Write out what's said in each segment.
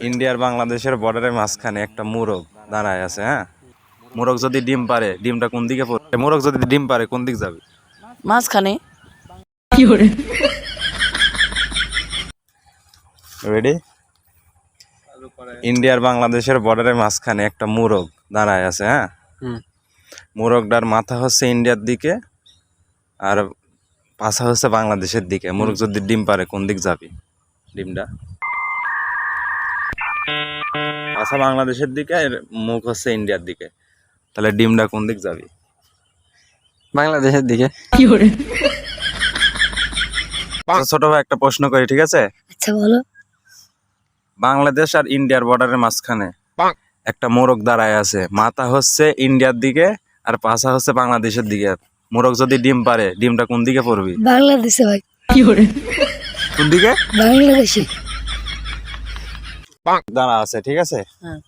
ইন্ডিয়ার বাংলাদেশের বর্ডারের মাঝখানে একটা মুরগ দাঁড়ায় আছে হ্যাঁ? মুরগ যদি ডিম পারে ডিমটা কোন দিকে পড়বে? মুরগ যদি ডিম পারে কোন দিক যাবে? মাঝখানে। রেডি ইন্ডিয়ার বাংলাদেশের বর্ডারের মাঝখানে একটা মুরগ দাঁড়ায় আছে হ্যাঁ? হুম। মুরগটার মাথা হচ্ছে ইন্ডিয়ার দিকে আর পাছা হচ্ছে বাংলাদেশের দিকে। মুরগ যদি ডিম পারে কোন দিক যাবে? ডিমটা? পাছা বাংলাদেশের দিকে আর মুখ হচ্ছে ইন্ডিয়ার দিকে। তাহলে ডিমটা কোন দিক যাবে? বাংলাদেশের দিকে। তো ছোট ভাই একটা প্রশ্ন করি ঠিক আছে? আচ্ছা বলো। বাংলাদেশ আর ইন্ডিয়ার বর্ডারের মাঝখানে একটা মোরগ দাঁড়ায় আছে। মাথা হচ্ছে ইন্ডিয়ার দিকে আর পাছা হচ্ছে বাংলাদেশের দিকে। মোরগ যদি ডিম পারে ডিমটা কোন দিকে পড়বে? বাংলাদেশে ভাই। কি করে কোন দিকে? বাংলাদেশে। দাঁড়া আছে ঠিক আছে? হ্যাঁ।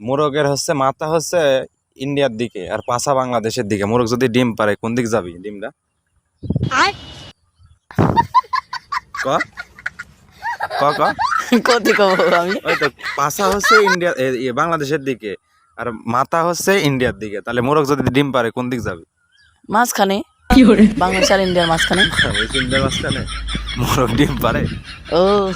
মোরগের হচ্ছে মাথা হচ্ছে ইন্ডিয়ার দিকে আর পাছা বাংলাদেশের দিকে। মোরগ যদি ডিম পারে কোন দিক যাবি ডিমটা? ক? ক ক? কতি কব আমি? ওই তো পাছা হচ্ছে ইন্ডিয়া এ, এ, বাংলাদেশের দিকে আর মাথা হচ্ছে ইন্ডিয়ার দিকে। তাহলে মোরগ যদি ডিম পারে কোন দিক যাবে? মাঝখানে। বাংলাদেশ আর ইন্ডিয়ার মাঝখানে। ওই ইন্ডিয়ার মাঝখানে। মোরগ ডিম পারে? ও।